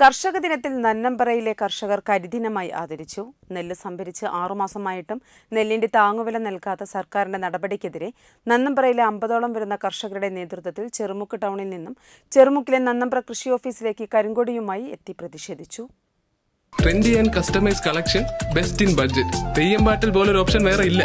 കർഷക ദിനത്തിൽ നന്നമ്പറയിലെ കർഷകർ കരിദിനമായി ആദരിച്ചു. നെല്ല് സംഭരിച്ച് ആറുമാസമായിട്ടും നെല്ലിന്റെ താങ്ങുവില നൽകാത്ത സർക്കാരിന്റെ നടപടിക്കെതിരെ നന്നമ്പറയിലെ അമ്പതോളം വരുന്ന കർഷകരുടെ നേതൃത്വത്തിൽ ചെറുമുക്ക് ടൗണിൽ നിന്നും ചെറുമുക്കിലെ നന്നമ്പ്ര കൃഷി ഓഫീസിലേക്ക് കരിങ്കൊടിയുമായി എത്തി പ്രതിഷേധിച്ചു. Trendy and customise collection best in budget പോലൊരു ഓപ്ഷൻ വേറെ ഇല്ല.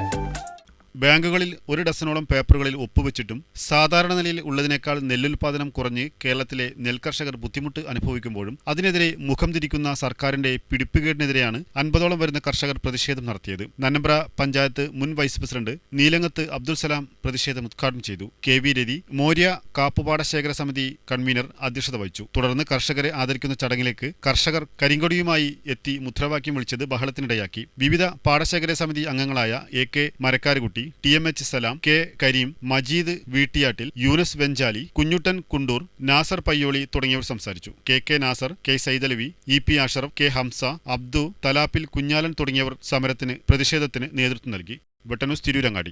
ബാങ്കുകളിൽ ഒരു ഡസനോളം പേപ്പറുകളിൽ ഒപ്പുവെച്ചിട്ടും സാധാരണ നിലയിൽ ഉള്ളതിനേക്കാൾ നെല്ലുൽപാദനം കുറഞ്ഞ് കേരളത്തിലെ നെൽകർഷകർ ബുദ്ധിമുട്ട് അനുഭവിക്കുമ്പോഴും അതിനെതിരെ മുഖം തിരിക്കുന്ന സർക്കാരിന്റെ പിടിപ്പുകേടിനെതിരെയാണ് അൻപതോളം വരുന്ന കർഷകർ പ്രതിഷേധം നടത്തിയത്. നന്നമ്പ്ര പഞ്ചായത്ത് മുൻ വൈസ് പ്രസിഡന്റ് നീലങ്ങത്ത് അബ്ദുൽ സലാം പ്രതിഷേധം ഉദ്ഘാടനം ചെയ്തു. കെ വി രതി മോര്യ കാപ്പുപാടശേഖര സമിതി കൺവീനർ അധ്യക്ഷത വഹിച്ചു. തുടർന്ന് കർഷകരെ ആദരിക്കുന്ന ചടങ്ങിലേക്ക് കർഷകർ കരിങ്കൊടിയുമായി എത്തി മുദ്രാവാക്യം വിളിച്ചത് ബഹളത്തിനിടയാക്കി. വിവിധ പാടശേഖര സമിതി അംഗങ്ങളായ A K Marakkarukutty T M H Salam K Kareem Majeed Veettiyattil Younus Venchali Kunhuttan Kundoor Nasar Payyoli തുടങ്ങിയവർ സംസാരിച്ചു. K K Nasar K Saidalavi E P Ashraf K Hamsa Abdu Thalappil Kunhalan തുടങ്ങിയവർ സമരത്തിന് പ്രതിഷേധത്തിന് നേതൃത്വം നൽകി. വെട്ടനൂസ് തിരൂരങ്ങാടി.